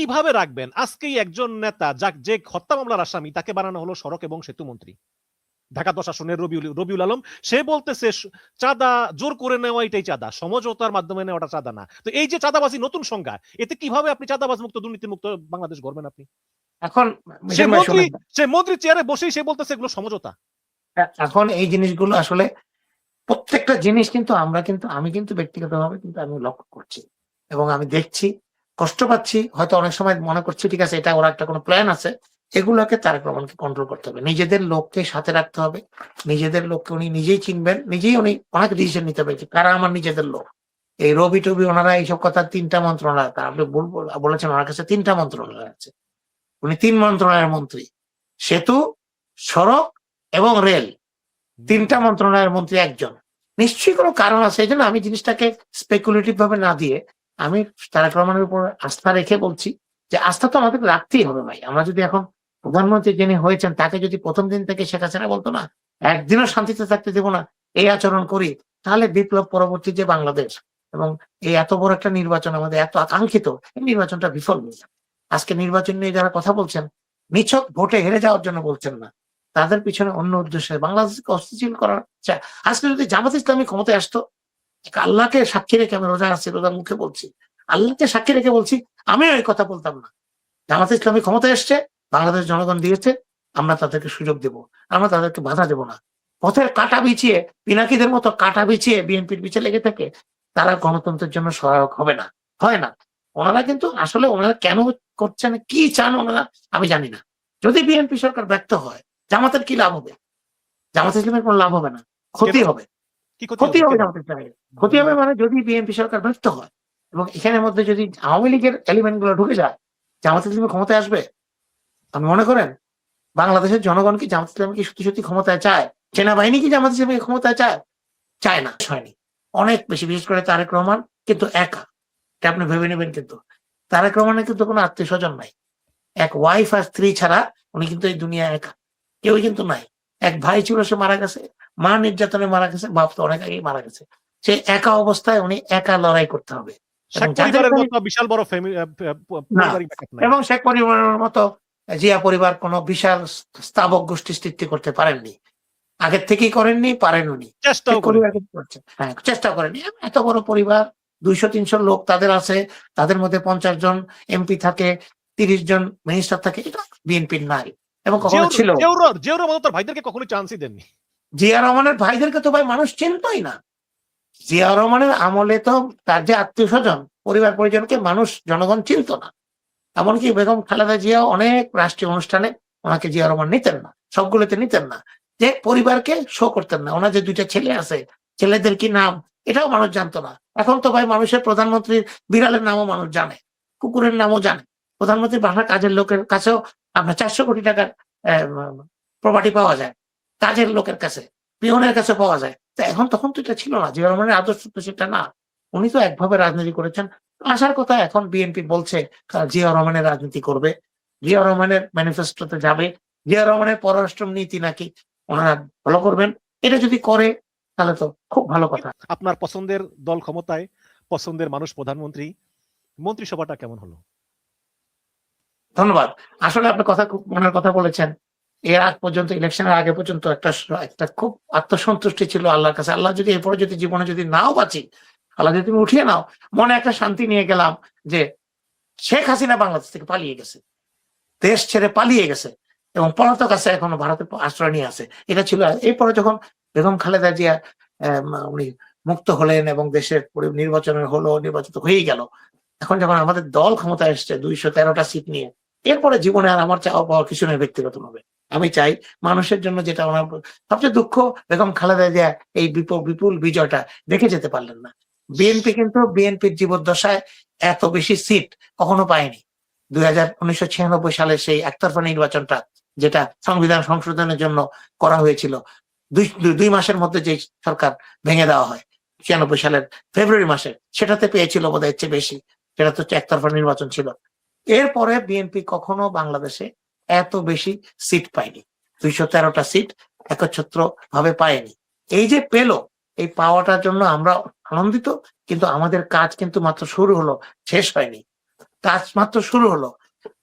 কীভাবে রাখবেন? আজকেই একজন নেতা যাক যে হত্যা মামলার আসামি তাকে বানানো হলো সড়ক এবং সেতু মন্ত্রী। ঢাকা প্রশাসনের রবিউল রবিউল আলম সে বলতেছে চাঁদা জোর করে নেওয়া এটাই চাঁদা। সমঝোতার মাধ্যমে নেওয়াটা চাঁদা না। তো এই যে চাঁদাবাজি নতুন সংজ্ঞা এতে কীভাবে আপনি চাঁদাবাজ মুক্ত দুর্নীতি মুক্ত বাংলাদেশ গড়বেন আপনি? এখন সে মন্ত্রী সে মন্ত্রী চেয়ারে বসেই সে বলতেছে এগুলো সমঝোতা। এখন এই জিনিসগুলো আসলে প্রত্যেকটা জিনিস কিন্তু আমরা কিন্তু আমি কিন্তু ব্যক্তিগতভাবে কিন্তু আমি লক্ষ্য করছি এবং আমি দেখছি কষ্ট পাচ্ছি, হয়তো অনেক সময় মনে করছি, ঠিক আছে, এটা ওরা একটা কোনো প্ল্যান আছে। এগুলোকে তারেক রহমানকে কন্ট্রোল করতে হবে? নিজেদের লোককে সাথে রাখতে হবে। নিজেদের লোককে উনি নিজেই চিনবেন, নিজেই উনি অনেক ডিসিশন নিতে পেরেছে। কারা আমার নিজেদের লোক? এই রবি টবি ওনারা এইসব কথা তিনটা মন্ত্রণালয়, তা আপনি বলেছেন, ওনার কাছে তিনটা মন্ত্রণালয় আছে। উনি তিন মন্ত্রণালয়ের মন্ত্রী। সেতু, সড়ক এবং রেল। তিনটা মন্ত্রণালয়ের মন্ত্রী একজন। নিশ্চয়ই কোনো কারণ আছে, এই জন্য আমি জিনিসটাকে স্পেকুলেটিভ ভাবে না দিয়ে আমি তারেক রহমানের উপর আস্থা রেখে বলছি যে আস্থা তো আমাদের রাখতেই হবে ভাই। আমরা যদি এখন প্রধানমন্ত্রী যিনি হয়েছেন, তাকে যদি প্রথম দিন থেকে শেখ হাসিনা বলতো না, একদিনও শান্তিতে থাকতে দেবো না, এই আচরণ করি, তাহলে বিপ্লব পরবর্তী যে বাংলাদেশ এবং এই এত বড় একটা নির্বাচন আমাদের এত আকাঙ্ক্ষিত, এই নির্বাচনটা বিফল হয়ে আজকে নির্বাচন নিয়ে যারা কথা বলছেন, নিছক ভোটে হেরে যাওয়ার জন্য বলছেন না। তাদের পিছনে অন্য উদ্দেশ্যে বাংলাদেশকে অস্থিতিশীল করার আজকে যদি জামাত ইসলামী ক্ষমতায় আসতো আল্লাহকে সাক্ষী রেখে আমি রোজা আছি রোজার মুখে বলছি আল্লাহকে সাক্ষী রেখে বলছি আমিও এই কথা বলতাম না। জামাত ইসলামী ক্ষমতা এসছে বাংলাদেশ জনগণ দিয়েছে আমরা তাদেরকে সুযোগ দেব আমরা তাদেরকে বাধা দেব না। পথের কাটা বিছিয়ে পিনাকিদের মতো কাটা বিছিয়ে বিএনপির পিছিয়ে লেগে থাকে তারা গণতন্ত্রের জন্য সহায়ক হবে না হয় না। ওনারা কিন্তু আসলে ওনারা কেন করছেন কি চান ওনারা আমি জানি না। যদি বিএনপি সরকার ব্যর্থ হয় জামাতের কি লাভ হবে? জামাত ইসলামের কোনো লাভ হবে না ক্ষতি হবে। কি ক্ষতি হবে? জামাত ইসলামের ক্ষতি হবে মানে যদি বিএনপি সরকার ব্যর্থ হয় এবং এখানের মধ্যে যদি আওয়ামী লীগের এলিমেন্টগুলো ঢুকে যায় জামাত ইসলামের ক্ষমতায় আসবে? আপনি মনে করেন বাংলাদেশের জনগণ কি জামাত ইসলাম কি সত্যি সত্যি ক্ষমতায় চায়? সেনাবাহিনী কি জামাত ইসলামকে ক্ষমতায় চায়? চায় না হয়নি। অনেক বেশি বিশেষ করে তারেক রহমান কিন্তু একা। এটা আপনি ভেবে নেবেন কিন্তু। তারেক রহমানের কিন্তু কোনো আত্মীয় স্বজন নাই। এক ওয়াইফ আর স্ত্রী ছাড়া উনি কিন্তু এই দুনিয়া একা। কেউ কিন্তু নাই। এক ভাই ছিল সে মারা গেছে। মা নির্যাতনে মারা গেছে বাপ তো অনেক আগেই মারা গেছে। সে একা অবস্থায় উনি একা লড়াই করতে হবে। বিশাল বড়। এবং শেখ পরিবারের মতো জিয়া পরিবার কোনো বিশাল স্থাবক গোষ্ঠী সৃষ্টি করতে পারেননি। আগের থেকেই করেননি পারেন উনি। হ্যাঁ চেষ্টা করেনি এত বড় পরিবার দুইশো তিনশো লোক তাদের আছে তাদের মধ্যে পঞ্চাশ জন এমপি থাকে তিরিশ জন মিনিস্টার থাকে এটা বিএনপির নাই। এবং কখনো ছিল। ভাইদেরকে কখনোই চান্সই দেননি। জিয়া রহমানের ভাইদেরকে তো ভাই মানুষ চিনতই না। জিয়া রহমানের আমলে তো তার যে আত্মীয় স্বজন, পরিবার পরিজনকে মানুষ, জনগণ চিনত না। এমনকি বেগম খালেদা জিয়া অনেক রাষ্ট্রীয় অনুষ্ঠানে ওনাকে জিয়া রহমান নিতেন না, সবগুলোতে নিতেন না। যে পরিবারকে শো করতেন না, ওনার যে দুইটা ছেলে আছে, ছেলেদের কি নাম, এটাও মানুষ জানতো না। এখন তো ভাই মানুষের প্রধানমন্ত্রীর বিড়ালের নামও মানুষ জানে, কুকুরের নামও জানে। প্রধানমন্ত্রীর বাসা কাজের লোকের কাছেও আপনার চারশো কোটি টাকার প্রপার্টি পাওয়া যায়। কাজের লোকের কাছে পিয়নের কাছে পাওয়া যায়। তা এখন তখন তো এটা ছিল না জিয়া রহমানের আদর্শ তো সেটা না। উনি তো একভাবে রাজনীতি করেছেন। আসার কথা এখন বিএনপি বলছে জিয়া রহমানের রাজনীতি করবে। জিয়া রহমানের ম্যানিফেস্টোতে যাবে। জিয়া রহমানের পররাষ্ট্র নীতি নাকি ওনারা ফলো করবেন। এটা যদি করে তাহলে তো খুব ভালো কথা। আপনার পছন্দের দল ক্ষমতায় পছন্দের মানুষ প্রধানমন্ত্রী মন্ত্রিসভাটা কেমন হলো? ধন্যবাদ। আসলে আপনি কথা মনের কথা বলেছেন। এর আগ পর্যন্ত ইলেকশনের আগে পর্যন্ত একটা একটা খুব আত্মসন্তুষ্টি ছিল আল্লাহর কাছে। আল্লাহ যদি এরপরে যদি জীবনে যদি নাও বাঁচি, আল্লাহ যদি তুমি উঠিয়ে নাও, মনে একটা শান্তি নিয়ে গেলাম যে শেখ হাসিনা বাংলাদেশ থেকে পালিয়ে গেছে। দেশ ছেড়ে পালিয়ে গেছে এবং পলাতক আছে, এখনও ভারতে আশ্রয় নিয়ে আছে। এটা ছিল, এরপরে যখন বেগম খালেদা জিয়া উনি মুক্ত হলেন এবং দেশের নির্বাচনের হলো, নির্বাচিত হয়েই গেল, এখন যখন আমাদের দল ক্ষমতা এসছে, দুইশো তেরোটা সিট নিয়ে, এরপরে জীবনে আর আমার চাওয়া পাওয়া কিছু নেই ব্যক্তিগত ভাবে আমি চাই মানুষের জন্য যেটা ওনার সবচেয়ে দুঃখ বেগম খালেদা জিয়া এই বিপুল বিপুল বিজয়টা দেখে যেতে পারলেন না। বিএনপি কিন্তু বিএনপির জীবদ্দশায় এত বেশি সিট কখনো পায়নি। দুই হাজার উনিশশো ছিয়ানব্বই সালের সেই একতরফা নির্বাচনটা যেটা সংবিধান সংশোধনের জন্য করা হয়েছিল, দুই দুই- মাসের মধ্যে যে সরকার ভেঙে দেওয়া হয়, ছিয়ানব্বই সালের ফেব্রুয়ারি মাসে সেটাতে পেয়েছিল বোধ চেয়ে বেশি, সেটা তো হচ্ছে একতরফা নির্বাচন ছিল। এরপরে বিএনপি কখনো বাংলাদেশে এত বেশি সিট পায়নি। দুইশো তেরোটা সিট একচ্ছত্র ভাবে পায়নি। এই যে পেল, এই পাওয়াটার জন্য আমরা আনন্দিত, কিন্তু আমাদের কাজ কিন্তু মাত্র শুরু হলো, শেষ হয়নি। কাজ মাত্র শুরু হলো।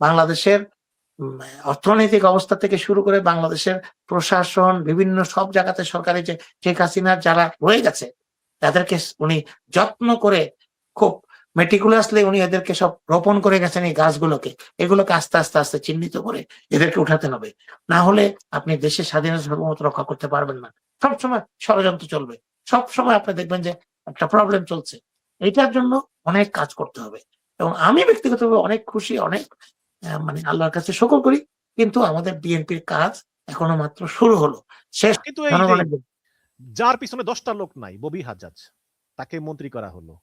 বাংলাদেশের অর্থনৈতিক অবস্থা থেকে শুরু করে বাংলাদেশের প্রশাসন, বিভিন্ন সব জায়গাতে সরকারি যে, শেখ হাসিনার যারা রয়ে গেছে, তাদেরকে উনি যত্ন করে খুব মেটিকুলাসলি উনি এদেরকে সব রোপণ করে গেছেন এই গাছগুলোকে। এগুলোকে আস্তে আস্তে আস্তে চিহ্নিত করে এদেরকে উঠাতে হবে। না হলে আপনি দেশের স্বাধীনতা সার্বভৌমত্ব রক্ষা করতে পারবেন না। সবসময় ষড়যন্ত্র চলবে। সব সময় আপনি দেখবেন যে একটা প্রবলেম চলছে। এটার জন্য অনেক কাজ করতে হবে। এবং আমি ব্যক্তিগতভাবে অনেক খুশি অনেক মানে আল্লাহর কাছে সকল করি। কিন্তু আমাদের বিএনপির কাজ এখনও মাত্র শুরু হলো। শেষ কিন্তু। যার পিছনে দশটা লোক নাই ববি হাজাজ তাকে মন্ত্রী করা হলো।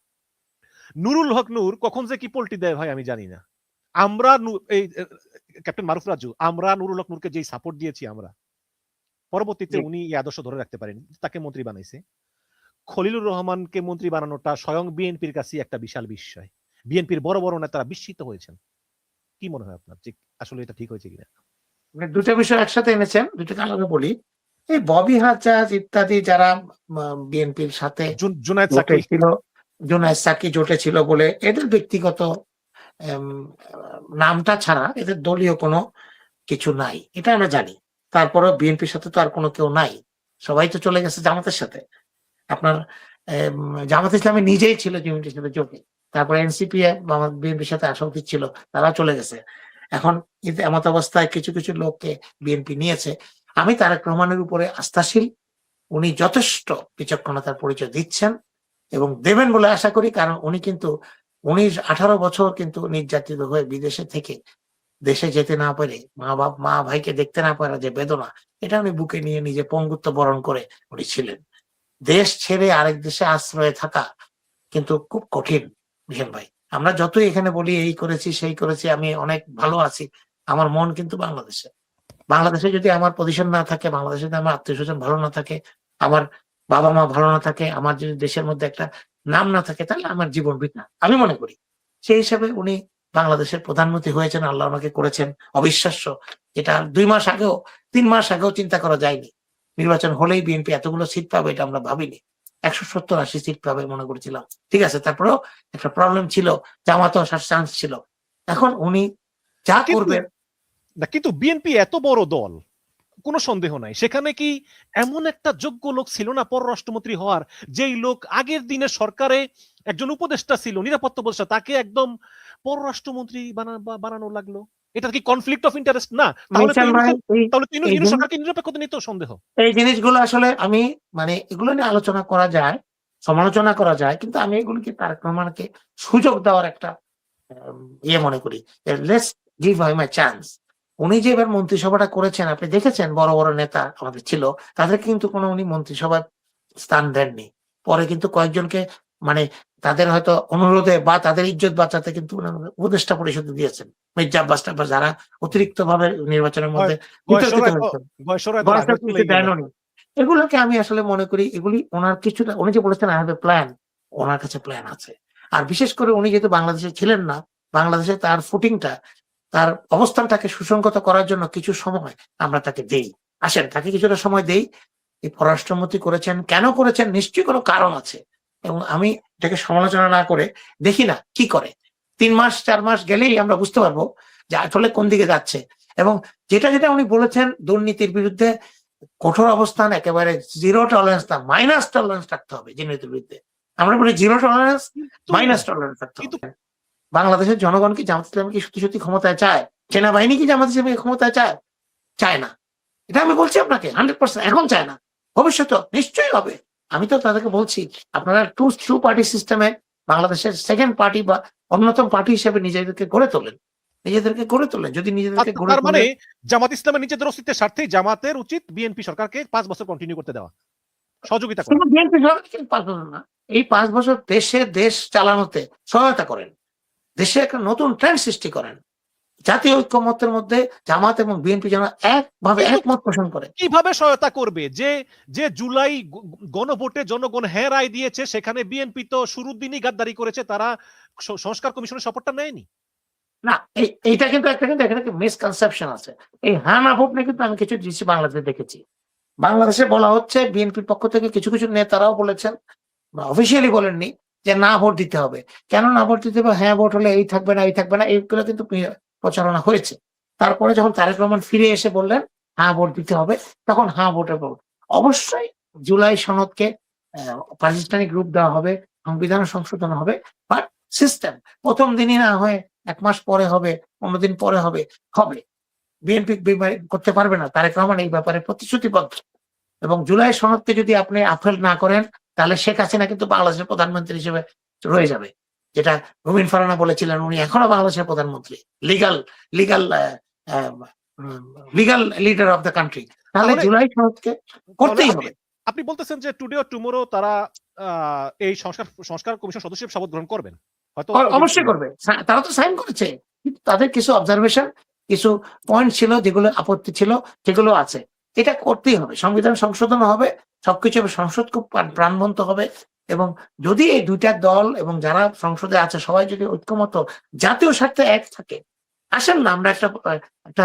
নুরুল হক নূর কখন যে কি পল্টি দেয় ভাই আমি জানি না। আমরা এই ক্যাপ্টেন মারুফ রাজু আমরা নুরুল হক নূরকে যেই সাপোর্ট দিয়েছি আমরা পরবর্তীতে উনি এই আদর্শ ধরে রাখতে পারেন তাকে মন্ত্রী বানাইছে। খলিলুর রহমানকে মন্ত্রী বানানোটা স্বয়ং বিএনপির কাছে একটা বিশাল বিস্ময়। বিএনপির বড় বড় নেতারা বিস্মিত হয়েছেন। কি মনে হয় আপনার যে আসলে এটা ঠিক হয়েছে কিনা? আপনি দুটো বিষয় একসাথে এনেছেন দুটোকে আলাদা বলি। এই ববি হাজাজ ইত্যাদি যারা বিএনপির সাথে জুন- জুনায়েদ জোটে ছিল জুনায়দ সাকি জোটে ছিল বলে এদের ব্যক্তিগত নামটা ছাড়া এদের দলীয় কোনো কিছু নাই। এটা আমরা জানি। তারপরে বিএনপির সাথে তো আর কোনো কেউ নাই। সবাই তো চলে গেছে জামাতের সাথে। আপনার জামাত ইসলামী নিজেই ছিল বিএনপির সাথে জোটে। তারপরে এনসিপি বিএনপির সাথে আসা উচিত ছিল তারা চলে গেছে। এখন এমত অবস্থায় কিছু কিছু লোককে বিএনপি নিয়েছে। আমি তারেক রহমানের উপরে আস্থাশীল। উনি যথেষ্ট বিচক্ষণতার পরিচয় দিচ্ছেন। এবং দেবেন বলে আশা করি, কারণ উনি কিন্তু উনিশ, আঠারো বছর কিন্তু নির্যাতিত হয়ে বিদেশে থেকে দেশে যেতে না পারে মা বাপ, মা ভাইকে দেখতে না পারা যে বেদনা, এটা উনি বুকে নিয়ে নিজে পঙ্গুত্ব বরণ করে উনি ছিলেন। দেশ ছেড়ে আরেক দেশে আশ্রয়ে থাকা কিন্তু খুব কঠিন বিশাল ভাই। আমরা যতই এখানে বলি, এই করেছি, সেই করেছি, আমি অনেক ভালো আছি। আমার মন কিন্তু বাংলাদেশে। বাংলাদেশে যদি আমার পজিশন না থাকে, বাংলাদেশে যদি আমার আত্মীয় স্বজন ভালো না থাকে, আমার বাবা মা ভালো না থাকে আমার যদি দেশের মধ্যে একটা নাম না থাকে তাহলে আমার জীবন বৃথা আমি মনে করি সেই হিসাবে উনি বাংলাদেশের প্রধানমন্ত্রী হয়েছেন আল্লাহ ওনাকে করেছেন অবিশ্বাস্য। এটা দুই মাস আগেও তিন মাস আগেও চিন্তা করা যায়নি। নির্বাচন হলেই বিএনপি এতগুলো সিট পাবে এটা আমরা ভাবিনি। একশো সত্তর আশি সিট পাবে মনে করেছিলাম। ঠিক আছে তারপরেও একটা প্রবলেম ছিল জামাতও আসার চান্স ছিল। এখন উনি যা করবেন কিন্তু বিএনপি এত বড় দল কোনো সন্দেহ নাই। সেখানে কি এমন একটা যোগ্য লোক ছিল না পররাষ্ট্রমন্ত্রী হওয়ার যেই লোক আগের দিনের সরকারে একজন উপদেষ্টা ছিল নিরাপত্তা উপদেষ্টা তাকে একদম পররাষ্ট্রমন্ত্রী বানানো লাগল? এটা কি কনফ্লিক্ট অফ ইন্টারেস্ট না তাহলে তো মিশন ভাই, ইউনূসের- এই- তাহলে তো ইউনূস- এই ইউনূস জন্য- সরকারকে নিরপেক্ষতা নিয়ে সন্দেহ। এই জিনিসগুলো আসলে আমি মানে এগুলো নিয়ে আলোচনা করা যায় সমালোচনা করা যায় কিন্তু আমি এগুলোকে তারেক রহমানকে সুযোগ দেওয়ার একটা ইয়ে মনে করি let's give high my chance উনি যে এবার মন্ত্রিসভাটা করেছেন আপনি দেখেছেন বড় বড় নেতা আমাদের ছিল তাদের কিন্তু কোনো উনি মন্ত্রিসভায় স্থান দেননি। পরে কিন্তু কয়েকজনকে মানে তাদের হয়তো অনুরোধে বা তাদের ইজ্জত বাঁচাতে কিন্তু উপদেষ্টা পরিষদে দিয়েছেন। মির্জা আব্বাস টাব্বাস যারা অতিরিক্ত ভাবে নির্বাচনের মধ্যে। এগুলোকে আমি আসলে মনে করি এগুলি ওনার কিছুটা উনি যে বলেছেন আই হ্যাভ এ প্ল্যান ওনার কাছে প্ল্যান আছে। আর বিশেষ করে উনি যেহেতু বাংলাদেশে ছিলেন না বাংলাদেশে তার ফুটিংটা তার অবস্থানটাকে সুসংগত করার জন্য কিছু সময় আমরা তাকে দেই। আসেন তাকে কিছুটা সময় দেই। এই পররাষ্ট্রমন্ত্রী করেছেন কেন করেছেন নিশ্চয়ই কোনো কারণ আছে। এবং আমি এটাকে সমালোচনা না করে দেখি না কি করে। তিন মাস চার মাস গেলেই আমরা বুঝতে পারব যে আসলে কোন দিকে যাচ্ছে। এবং যেটা যেটা উনি বলেছেন দুর্নীতির বিরুদ্ধে কঠোর অবস্থান একেবারে জিরো টলারেন্স না মাইনাস টলারেন্স রাখতে হবে দুর্নীতির বিরুদ্ধে। আমরা বলি জিরো টলারেন্স মাইনাস টলারেন্স রাখতে হবে। বাংলাদেশের জনগণ কি জামাত ইসলাম কি সত্যি সত্যি ক্ষমতায় চায়? সেনাবাহিনী কি জামাত ইসলামী ক্ষমতায় চায়? চায় না। এটা আমি বলছি আপনাকে হান্ড্রেড পার্সেন্ট এখন চায় না। ভবিষ্যতে নিশ্চয়ই হবে। আমি তো তাদেরকে বলছি আপনারা টু টু পার্টি সিস্টেমে বাংলাদেশের সেকেন্ড পার্টি বা অন্যতম পার্টি হিসেবে নিজেদেরকে গড়ে তোলেন। নিজেদেরকে গড়ে তোলেন। যদি নিজেদেরকে তার- গড়ে মানে জামাত ইসলামের নিজেদের অস্তিত্বের স্বার্থে জামাতের উচিত বিএনপি সরকারকে পাঁচ বছর কন্টিনিউ করতে দেওয়া। সহযোগিতা করা। শুধু বিএনপি সরকার পাঁচ বছর না এই পাঁচ বছর দেশে দেশ চালানোতে সহায়তা করেন। দেশে একটা নতুন ট্রেন্ড সৃষ্টি করেন। জাতীয় ঐক্যমতের মধ্যে জামাত এবং বিএনপি যেন একভাবে একমত পোষণ করে। কীভাবে সহায়তা করবে? যে যে জুলাই গণভোটে জনগণ হ্যাঁ রায় দিয়েছে সেখানে বিএনপি তো শুরুর দিনই গাদ্দারি করেছে তারা সংস্কার কমিশনের শপথটা নেয়নি। না এই- এইটা কিন্তু একটা কিন্তু এখানে মিসকনসেপশন আছে। এই হানা ভোট নিয়ে কিন্তু আমি কিছু দৃশ্য বাংলাদেশে দেখেছি। বাংলাদেশে বলা হচ্ছে বিএনপির পক্ষ থেকে কিছু কিছু নেতারাও বলেছেন অফিসিয়ালি বলেননি যে না ভোট দিতে হবে। কেন না ভোট দিতে হবে? হ্যাঁ ভোট হলে এই থাকবে না এই থাকবে না এইগুলো কিন্তু প্রচারণা হয়েছে। তারপরে যখন তারেক রহমান ফিরে এসে বললেন হ্যাঁ ভোট দিতে হবে তখন হ্যাঁ ভোটের ভোট অবশ্যই জুলাই সনদকে আহ, প্রাতিষ্ঠানিক রূপ দেওয়া হবে সংবিধান সংশোধন হবে বাট সিস্টেম প্রথম দিনই না হয়ে এক মাস পরে হবে পনেরো দিন পরে হবে হবে। বিএনপি করতে পারবে না তারেক রহমান এই ব্যাপারে প্রতিশ্রুতিবদ্ধ। এবং জুলাই সনদকে যদি আপনি আফেল না করেন তাহলে শেখ হাসিনা কিন্তু বাংলাদেশের প্রধানমন্ত্রী হিসেবে রয়ে যাবে। যেটা রুমিন ফারানা বলেছিলেন উনি এখনও বাংলাদেশের প্রধানমন্ত্রী legal legal legal leader of the country তাহলে জুলাই সনদকে করতেই হবে। আপনি বলতেছেন যে টুডে ও টুমোরো তারা আহ, এই সংস্কার সংস্কার কমিশন সদস্য শপথ গ্রহণ করবেন। হয়তো অবশ্যই করবে। তারা তো সাইন করেছে। কিন্তু তাদের কিছু অবজারভেশন কিছু পয়েন্ট ছিল যেগুলো আপত্তি ছিল সেগুলো আছে। এটা করতেই হবে। সংবিধান সংশোধন হবে, সবকিছু হবে, সংসদ খুব প্রাণ- প্রাণবন্ত হবে এবং যদি এই দুইটা দল এবং যারা সংসদে আছে, সবাই যদি ঐক্যমত জাতীয় স্বার্থে এক থাকে, আসেন না, আমরা একটা একটা